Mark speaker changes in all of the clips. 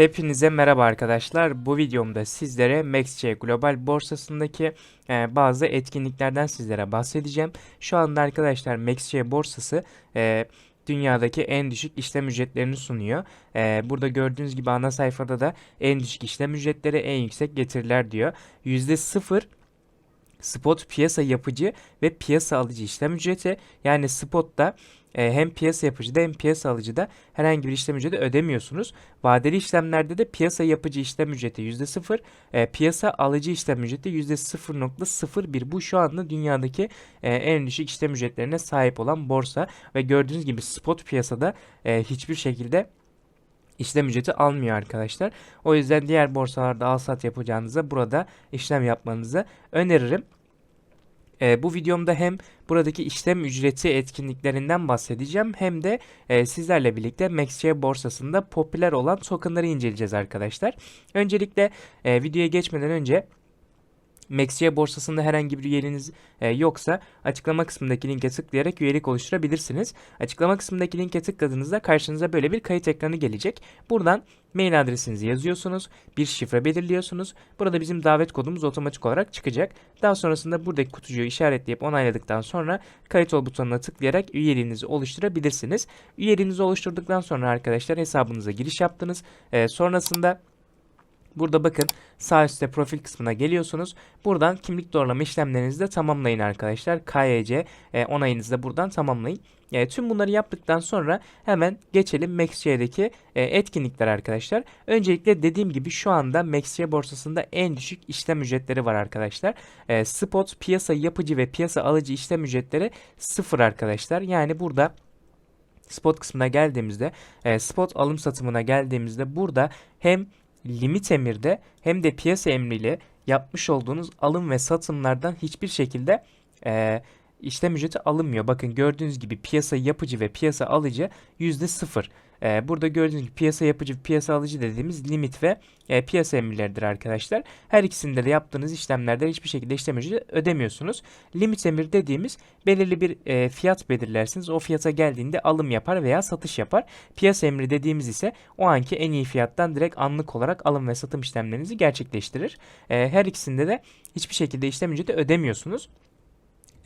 Speaker 1: Hepinize merhaba arkadaşlar. Bu videomda sizlere MaxC Global borsasındaki e, bazı etkinliklerden sizlere bahsedeceğim. Şu anda arkadaşlar MaxC borsası e, dünyadaki en düşük işlem ücretlerini sunuyor. E, burada gördüğünüz gibi ana sayfada da en düşük işlem ücretleri en yüksek getiriler diyor. %0 spot piyasa yapıcı ve piyasa alıcı işlem ücreti yani spotta e, hem piyasa yapıcıda hem piyasa alıcıda herhangi bir işlem ücreti ödemiyorsunuz. Vadeli işlemlerde de piyasa yapıcı işlem ücreti %0, e, piyasa alıcı işlem ücreti %0.01. Bu şu anda dünyadaki e, en düşük işlem ücretlerine sahip olan borsa ve gördüğünüz gibi spot piyasada e, hiçbir şekilde işlem ücreti almıyor arkadaşlar. O yüzden diğer borsalarda al sat yapacağınıza burada işlem yapmanızı öneririm. E, bu videomda hem buradaki işlem ücreti etkinliklerinden bahsedeceğim hem de e, sizlerle birlikte MaxC borsasında popüler olan tokenları inceleyeceğiz arkadaşlar. Öncelikle e, videoya geçmeden önce MaxC borsasında herhangi bir üyeliğiniz e, yoksa açıklama kısmındaki linke tıklayarak üyelik oluşturabilirsiniz. Açıklama kısmındaki linke tıkladığınızda karşınıza böyle bir kayıt ekranı gelecek. Buradan mail adresinizi yazıyorsunuz, bir şifre belirliyorsunuz. Burada bizim davet kodumuz otomatik olarak çıkacak. Daha sonrasında buradaki kutucuğu işaretleyip onayladıktan sonra kayıt ol butonuna tıklayarak üyeliğinizi oluşturabilirsiniz. Üyeliğinizi oluşturduktan sonra arkadaşlar hesabınıza giriş yaptınız. E, sonrasında Burada bakın sağ üstte profil kısmına geliyorsunuz. Buradan kimlik doğrulama işlemlerinizi de tamamlayın arkadaşlar. KYC e, onayınızı da buradan tamamlayın. E, tüm bunları yaptıktan sonra hemen geçelim MaxC'deki e, etkinlikler arkadaşlar. Öncelikle dediğim gibi şu anda MaxC borsasında en düşük işlem ücretleri var arkadaşlar. E, spot, piyasa yapıcı ve piyasa alıcı işlem ücretleri sıfır arkadaşlar. Yani burada spot kısmına geldiğimizde, e, spot alım satımına geldiğimizde burada hem limit emirde hem de piyasa emriyle yapmış olduğunuz alım ve satımlardan hiçbir şekilde e, işlem ücreti alınmıyor. Bakın gördüğünüz gibi piyasa yapıcı ve piyasa alıcı %0. Ee, burada gördüğünüz gibi piyasa yapıcı piyasa alıcı dediğimiz limit ve e, piyasa emirleridir arkadaşlar. Her ikisinde de yaptığınız işlemlerde hiçbir şekilde işlem ücreti ödemiyorsunuz. Limit emir dediğimiz belirli bir e, fiyat belirlersiniz. O fiyata geldiğinde alım yapar veya satış yapar. Piyasa emri dediğimiz ise o anki en iyi fiyattan direkt anlık olarak alım ve satım işlemlerinizi gerçekleştirir. E, her ikisinde de hiçbir şekilde işlem ücreti ödemiyorsunuz.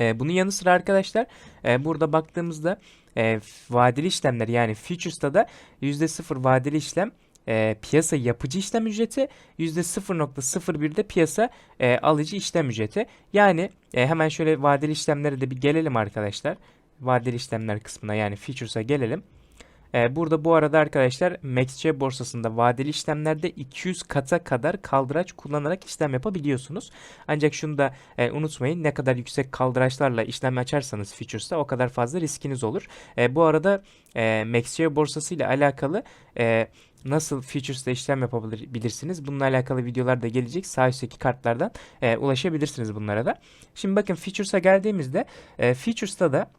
Speaker 1: E, bunun yanı sıra arkadaşlar e, burada baktığımızda e, vadeli işlemler yani futures'ta da %0 vadeli işlem e, piyasa yapıcı işlem ücreti %0.01'de piyasa e, alıcı işlem ücreti. Yani e, hemen şöyle vadeli işlemlere de bir gelelim arkadaşlar. Vadeli işlemler kısmına yani futures'a gelelim. Ee, burada bu arada arkadaşlar MaxC borsasında vadeli işlemlerde 200 kata kadar kaldıraç kullanarak işlem yapabiliyorsunuz. Ancak şunu da e, unutmayın ne kadar yüksek kaldıraçlarla işlem açarsanız Futures'ta o kadar fazla riskiniz olur. E, bu arada e, borsası ile alakalı e, nasıl Futures'ta işlem yapabilirsiniz. Bununla alakalı videolar da gelecek. Sağ üstteki kartlardan ulaşabilirsiniz bunlara da. Şimdi bakın Futures'a geldiğimizde Futures'ta da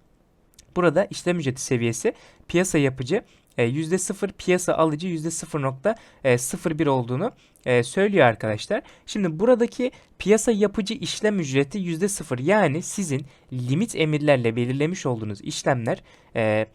Speaker 1: Burada işlem ücreti seviyesi piyasa yapıcı %0 e, piyasa alıcı %0.01 olduğunu e, söylüyor arkadaşlar. Şimdi buradaki piyasa yapıcı işlem ücreti %0 yani sizin limit emirlerle belirlemiş olduğunuz işlemler e,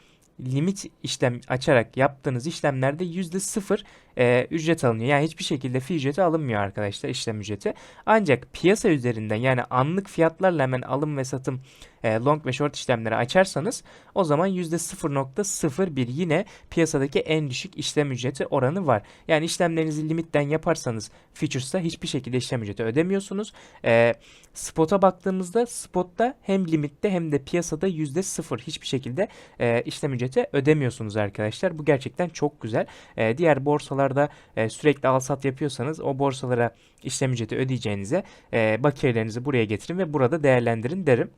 Speaker 1: limit işlem açarak yaptığınız işlemlerde %0 e, ücret alınıyor. Yani hiçbir şekilde fi ücreti alınmıyor arkadaşlar işlem ücreti. Ancak piyasa üzerinden yani anlık fiyatlarla hemen alım ve satım e, long ve short işlemleri açarsanız o zaman %0.01 yine piyasadaki en düşük işlem ücreti oranı var. Yani işlemlerinizi limitten yaparsanız futures'ta hiçbir şekilde işlem ücreti ödemiyorsunuz. E, spot'a baktığımızda spotta hem limitte hem de piyasada %0 hiçbir şekilde e, işlem ücreti ödemiyorsunuz arkadaşlar. Bu gerçekten çok güzel. E, diğer borsalar borsalarda e, sürekli al sat yapıyorsanız o borsalara işlem ücreti ödeyeceğinize e, bakiyelerinizi buraya getirin ve burada değerlendirin derim.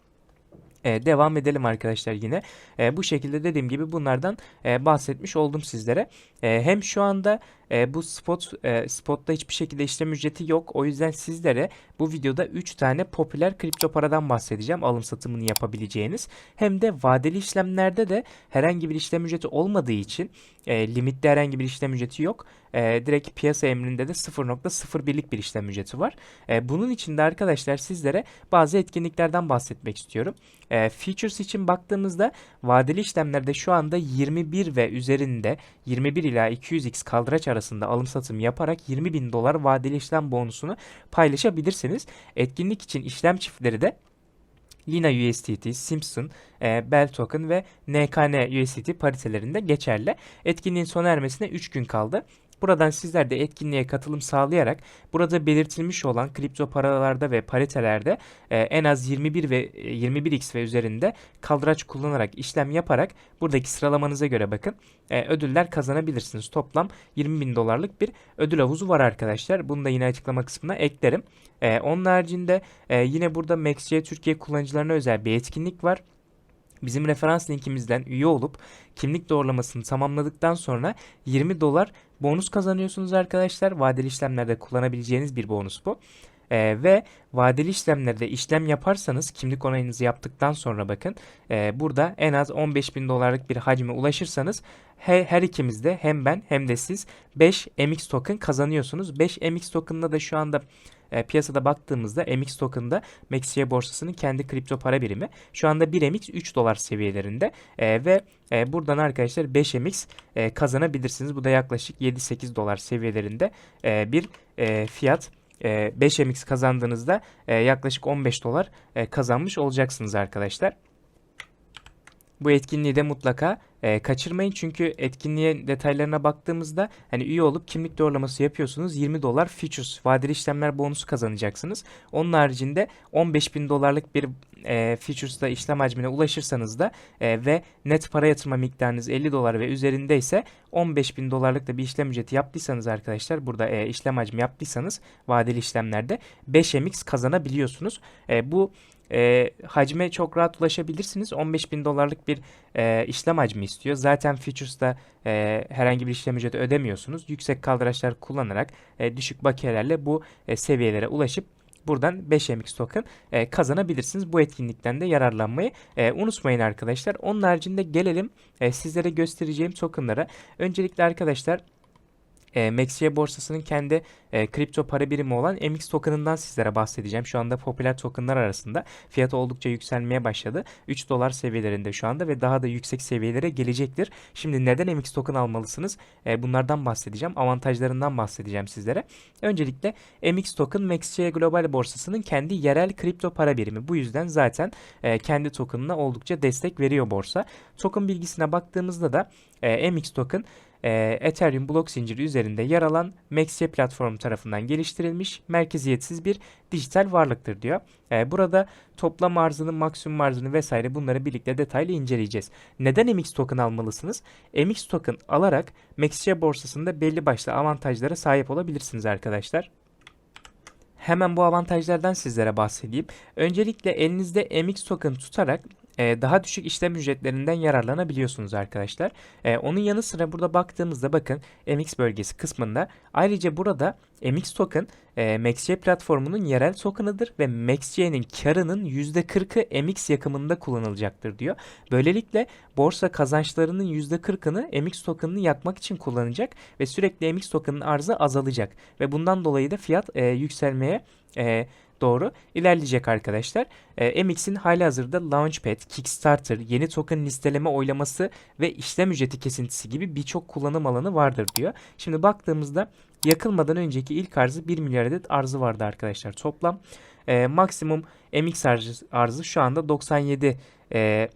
Speaker 1: Ee, devam edelim arkadaşlar yine. Ee, bu şekilde dediğim gibi bunlardan e, bahsetmiş oldum sizlere. E, hem şu anda e, bu spot e, spotta hiçbir şekilde işlem ücreti yok. O yüzden sizlere bu videoda 3 tane popüler kripto paradan bahsedeceğim. Alım satımını yapabileceğiniz. Hem de vadeli işlemlerde de herhangi bir işlem ücreti olmadığı için e, limitte herhangi bir işlem ücreti yok. E, direkt piyasa emrinde de 0.01'lik bir işlem ücreti var. E, bunun için de arkadaşlar sizlere bazı etkinliklerden bahsetmek istiyorum. E, features için baktığımızda vadeli işlemlerde şu anda 21 ve üzerinde 21 ila 200x kaldıraç arasında arasında alım satım yaparak 20 bin dolar vadeli işlem bonusunu paylaşabilirsiniz. Etkinlik için işlem çiftleri de Lina USDT, Simpson, e, Bell Token ve NKN USDT paritelerinde geçerli. Etkinliğin sona ermesine 3 gün kaldı. Buradan sizler de etkinliğe katılım sağlayarak burada belirtilmiş olan kripto paralarda ve paritelerde e, en az 21 ve e, 21x ve üzerinde kaldıraç kullanarak işlem yaparak buradaki sıralamanıza göre bakın e, ödüller kazanabilirsiniz. Toplam 20 bin dolarlık bir ödül havuzu var arkadaşlar. Bunu da yine açıklama kısmına eklerim. E, onun haricinde e, yine burada MaxC Türkiye kullanıcılarına özel bir etkinlik var. Bizim referans linkimizden üye olup kimlik doğrulamasını tamamladıktan sonra 20 dolar bonus kazanıyorsunuz arkadaşlar. Vadeli işlemlerde kullanabileceğiniz bir bonus bu. Ee, ve vadeli işlemlerde işlem yaparsanız kimlik onayınızı yaptıktan sonra bakın e, burada en az 15 bin dolarlık bir hacme ulaşırsanız he, her ikimiz de hem ben hem de siz 5 MX token kazanıyorsunuz. 5 MX token'la da şu anda e, piyasada baktığımızda MX token'da MaxCE borsasının kendi kripto para birimi. Şu anda 1 MX 3 dolar seviyelerinde e, ve e, buradan arkadaşlar 5 MX e, kazanabilirsiniz. Bu da yaklaşık 7-8 dolar seviyelerinde e, bir e, fiyat. 5 e, kazandığınızda e, yaklaşık 15 dolar e, kazanmış olacaksınız arkadaşlar. Bu etkinliği de mutlaka e, kaçırmayın çünkü etkinliğe detaylarına baktığımızda hani üye olup kimlik doğrulaması yapıyorsunuz 20 dolar futures vadeli işlemler bonusu kazanacaksınız. Onun haricinde 15 bin dolarlık bir e, futures'da işlem hacmine ulaşırsanız da e, ve net para yatırma miktarınız 50 dolar ve üzerinde ise 15 bin dolarlık da bir işlem ücreti yaptıysanız arkadaşlar burada e, işlem hacmi yaptıysanız vadeli işlemlerde 5mx kazanabiliyorsunuz. E, bu e, hacme çok rahat ulaşabilirsiniz. 15 bin dolarlık bir e, işlem hacmi istiyor. Zaten Futures'da e, herhangi bir işlem ücreti ödemiyorsunuz. Yüksek kaldıraçlar kullanarak e, düşük bakiyelerle bu e, seviyelere ulaşıp buradan 5MX token e, kazanabilirsiniz. Bu etkinlikten de yararlanmayı e, unutmayın arkadaşlar. Onun haricinde gelelim e, sizlere göstereceğim tokenlara. Öncelikle arkadaşlar e, MaxC borsasının kendi e, kripto para birimi olan MX token'ından sizlere bahsedeceğim. Şu anda popüler tokenlar arasında fiyatı oldukça yükselmeye başladı. 3 dolar seviyelerinde şu anda ve daha da yüksek seviyelere gelecektir. Şimdi neden MX token almalısınız? E, bunlardan bahsedeceğim. Avantajlarından bahsedeceğim sizlere. Öncelikle MX token MaxC global borsasının kendi yerel kripto para birimi. Bu yüzden zaten e, kendi token'ına oldukça destek veriyor borsa. Token bilgisine baktığımızda da e, MX token e, Ethereum blok zinciri üzerinde yer alan Maxie platformu tarafından geliştirilmiş merkeziyetsiz bir dijital varlıktır diyor. E, burada toplam arzını, maksimum arzını vesaire bunları birlikte detaylı inceleyeceğiz. Neden MX token almalısınız? MX token alarak Maxie borsasında belli başlı avantajlara sahip olabilirsiniz arkadaşlar. Hemen bu avantajlardan sizlere bahsedeyim. Öncelikle elinizde MX token tutarak e, daha düşük işlem ücretlerinden yararlanabiliyorsunuz arkadaşlar. E, onun yanı sıra burada baktığımızda bakın MX bölgesi kısmında ayrıca burada MX token e, MaxC platformunun yerel tokenıdır ve MaxC'nin karının %40'ı MX yakımında kullanılacaktır diyor. Böylelikle borsa kazançlarının %40'ını MX tokenını yakmak için kullanacak ve sürekli MX tokenın arzı azalacak ve bundan dolayı da fiyat e, yükselmeye e, doğru ilerleyecek arkadaşlar. E, MX'in hali hazırda Launchpad, Kickstarter, yeni token listeleme oylaması ve işlem ücreti kesintisi gibi birçok kullanım alanı vardır diyor. Şimdi baktığımızda yakılmadan önceki ilk arzı 1 milyar adet arzı vardı arkadaşlar toplam. E, maksimum MX arzı, arzı şu anda 97 e,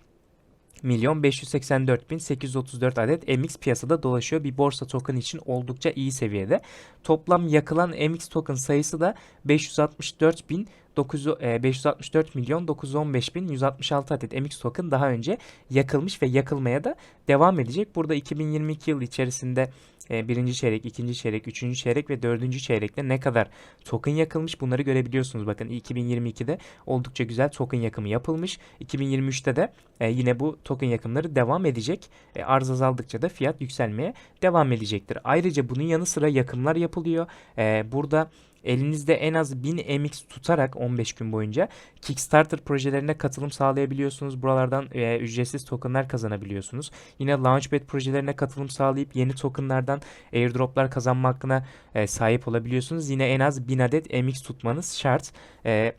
Speaker 1: milyon 584 bin 834 adet MX piyasada dolaşıyor. Bir borsa token için oldukça iyi seviyede. Toplam yakılan MX token sayısı da 564 bin 9, e, 564 milyon 915 bin 166 adet MX token daha önce yakılmış ve yakılmaya da devam edecek. Burada 2022 yıl içerisinde e, birinci çeyrek, ikinci çeyrek, üçüncü çeyrek ve dördüncü çeyrekte ne kadar token yakılmış bunları görebiliyorsunuz. Bakın 2022'de oldukça güzel token yakımı yapılmış. 2023'te de e, yine bu token yakımları devam edecek. E, arz azaldıkça da fiyat yükselmeye devam edecektir. Ayrıca bunun yanı sıra yakımlar yapılıyor. E, burada elinizde en az 1000 MX tutarak 15 gün boyunca Kickstarter projelerine katılım sağlayabiliyorsunuz. Buralardan e, ücretsiz tokenlar kazanabiliyorsunuz. Yine Launchpad projelerine katılım sağlayıp yeni tokenlardan airdroplar kazanma hakkına e, sahip olabiliyorsunuz. Yine en az 1000 adet MX tutmanız şart. E,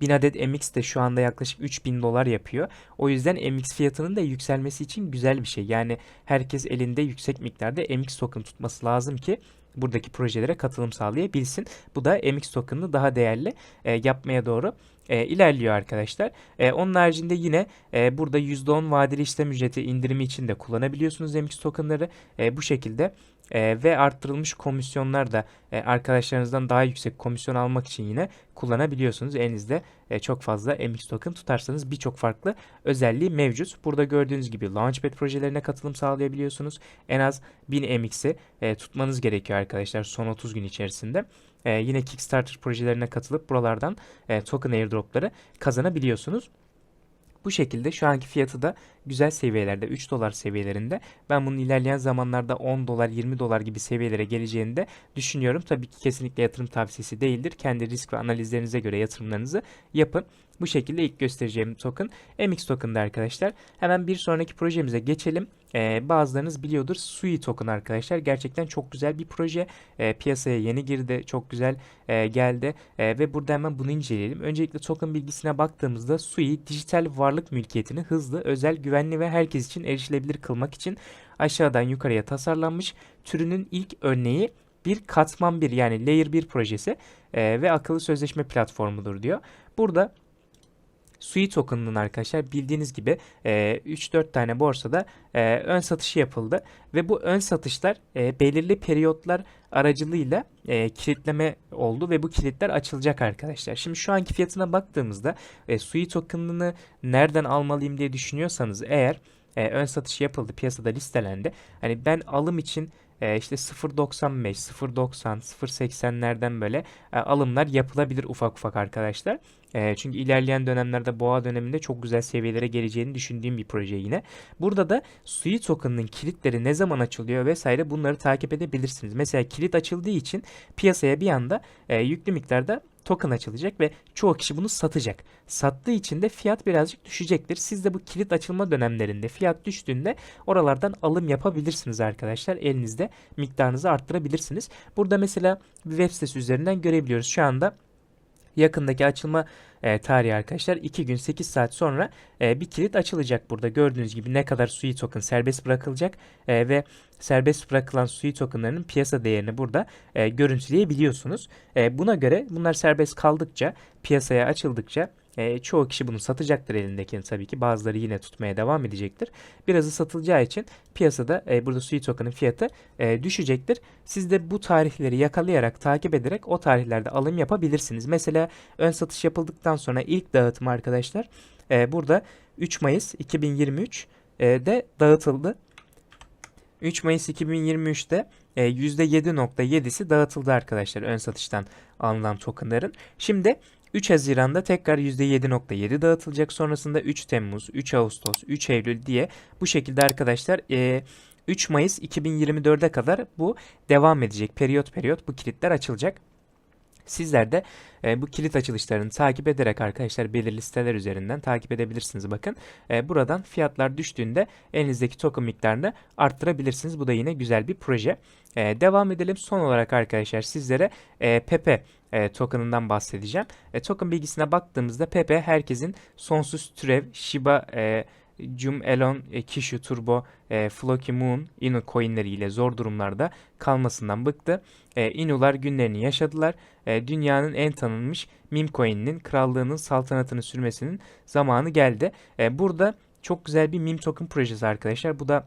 Speaker 1: 1000 adet MX de şu anda yaklaşık 3000 dolar yapıyor. O yüzden MX fiyatının da yükselmesi için güzel bir şey. Yani herkes elinde yüksek miktarda MX token tutması lazım ki buradaki projelere katılım sağlayabilsin. Bu da MX token'ını daha değerli e, yapmaya doğru e, ilerliyor arkadaşlar. E, onun haricinde yine e, burada %10 vadeli işlem ücreti indirimi için de kullanabiliyorsunuz MX tokenları. E, bu şekilde e, ve arttırılmış komisyonlar da e, arkadaşlarınızdan daha yüksek komisyon almak için yine kullanabiliyorsunuz. Elinizde e, çok fazla MX token tutarsanız birçok farklı özelliği mevcut. Burada gördüğünüz gibi Launchpad projelerine katılım sağlayabiliyorsunuz. En az 1000 MX'i e, tutmanız gerekiyor arkadaşlar son 30 gün içerisinde. E, yine Kickstarter projelerine katılıp buralardan e, token airdropları kazanabiliyorsunuz. Bu şekilde şu anki fiyatı da güzel seviyelerde 3 dolar seviyelerinde. Ben bunun ilerleyen zamanlarda 10 dolar 20 dolar gibi seviyelere geleceğini de düşünüyorum. Tabii ki kesinlikle yatırım tavsiyesi değildir. Kendi risk ve analizlerinize göre yatırımlarınızı yapın. Bu şekilde ilk göstereceğim token MX token'da arkadaşlar. Hemen bir sonraki projemize geçelim. Ee, bazılarınız biliyordur Sui token arkadaşlar. Gerçekten çok güzel bir proje. Ee, piyasaya yeni girdi. Çok güzel e, geldi. E, ve burada hemen bunu inceleyelim. Öncelikle token bilgisine baktığımızda Sui dijital varlık mülkiyetini hızlı, özel, güvenli ve herkes için erişilebilir kılmak için aşağıdan yukarıya tasarlanmış. Türünün ilk örneği bir katman bir yani layer 1 projesi e, ve akıllı sözleşme platformudur diyor. Burada Sui token'ının arkadaşlar bildiğiniz gibi e, 3-4 tane borsada e, ön satışı yapıldı ve bu ön satışlar e, belirli periyotlar aracılığıyla e, kilitleme oldu ve bu kilitler açılacak arkadaşlar. Şimdi şu anki fiyatına baktığımızda Sui token'ını nereden almalıyım diye düşünüyorsanız eğer ön satış yapıldı piyasada listelendi. Hani ben alım için e, işte 0.95, 0.90, 0.80'lerden böyle e, alımlar yapılabilir ufak ufak arkadaşlar. E, çünkü ilerleyen dönemlerde boğa döneminde çok güzel seviyelere geleceğini düşündüğüm bir proje yine. Burada da Sui token'ın kilitleri ne zaman açılıyor vesaire bunları takip edebilirsiniz. Mesela kilit açıldığı için piyasaya bir anda e, yüklü miktarda token açılacak ve çoğu kişi bunu satacak. Sattığı için de fiyat birazcık düşecektir. Siz de bu kilit açılma dönemlerinde fiyat düştüğünde oralardan alım yapabilirsiniz arkadaşlar. Elinizde miktarınızı arttırabilirsiniz. Burada mesela bir web sitesi üzerinden görebiliyoruz. Şu anda yakındaki açılma e, tarihi arkadaşlar 2 gün 8 saat sonra e, bir kilit açılacak burada. Gördüğünüz gibi ne kadar Sui token serbest bırakılacak e, ve serbest bırakılan Sui tokenlarının piyasa değerini burada e, görüntüleyebiliyorsunuz. E, buna göre bunlar serbest kaldıkça piyasaya açıldıkça e, çoğu kişi bunu satacaktır elindekini tabii ki. Bazıları yine tutmaya devam edecektir. Birazı satılacağı için piyasada e, burada Sui token'ın fiyatı e, düşecektir. Siz de bu tarihleri yakalayarak takip ederek o tarihlerde alım yapabilirsiniz. Mesela ön satış yapıldıktan sonra ilk dağıtım arkadaşlar e, burada 3 Mayıs 2023 e, de dağıtıldı. 3 Mayıs 2023'te e, %7.7'si dağıtıldı arkadaşlar ön satıştan alınan tokenların. Şimdi 3 Haziran'da tekrar %7.7 dağıtılacak. Sonrasında 3 Temmuz, 3 Ağustos, 3 Eylül diye bu şekilde arkadaşlar e, 3 Mayıs 2024'e kadar bu devam edecek. Periyot periyot bu kilitler açılacak. Sizler de e, bu kilit açılışlarını takip ederek arkadaşlar belirli siteler üzerinden takip edebilirsiniz. Bakın e, buradan fiyatlar düştüğünde elinizdeki token miktarını arttırabilirsiniz. Bu da yine güzel bir proje. E, devam edelim. Son olarak arkadaşlar sizlere e, Pepe e, token'ından bahsedeceğim. E, token bilgisine baktığımızda Pepe herkesin sonsuz türev Shiba e, Jum Elon, e, Kishu Turbo, e, Floki Moon, Inu coinleriyle zor durumlarda kalmasından bıktı. E, Inular günlerini yaşadılar. E, dünyanın en tanınmış meme coin'inin krallığının saltanatını sürmesinin zamanı geldi. E, burada çok güzel bir meme token projesi arkadaşlar. Bu da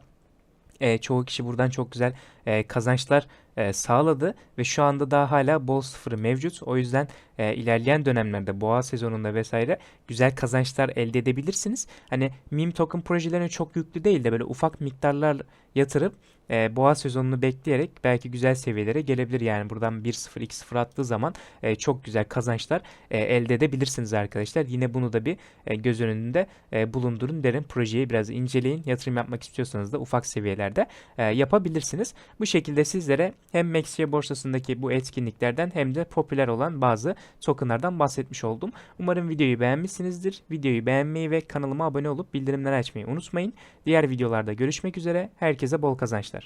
Speaker 1: e, çoğu kişi buradan çok güzel e, kazançlar e, sağladı ve şu anda daha hala bol sıfırı mevcut. O yüzden e, ilerleyen dönemlerde boğa sezonunda vesaire güzel kazançlar elde edebilirsiniz. Hani meme token projelerine çok yüklü değil de böyle ufak miktarlar yatırıp e, boğa sezonunu bekleyerek belki güzel seviyelere gelebilir. Yani buradan 1-0 2-0 attığı zaman e, çok güzel kazançlar e, elde edebilirsiniz arkadaşlar. Yine bunu da bir e, göz önünde e, bulundurun derim. Projeyi biraz inceleyin. Yatırım yapmak istiyorsanız da ufak seviyelerde e, yapabilirsiniz. Bu şekilde sizlere hem Maxia borsasındaki bu etkinliklerden hem de popüler olan bazı tokenlardan bahsetmiş oldum. Umarım videoyu beğenmişsinizdir. Videoyu beğenmeyi ve kanalıma abone olup bildirimleri açmayı unutmayın. Diğer videolarda görüşmek üzere. Herkese bol kazançlar.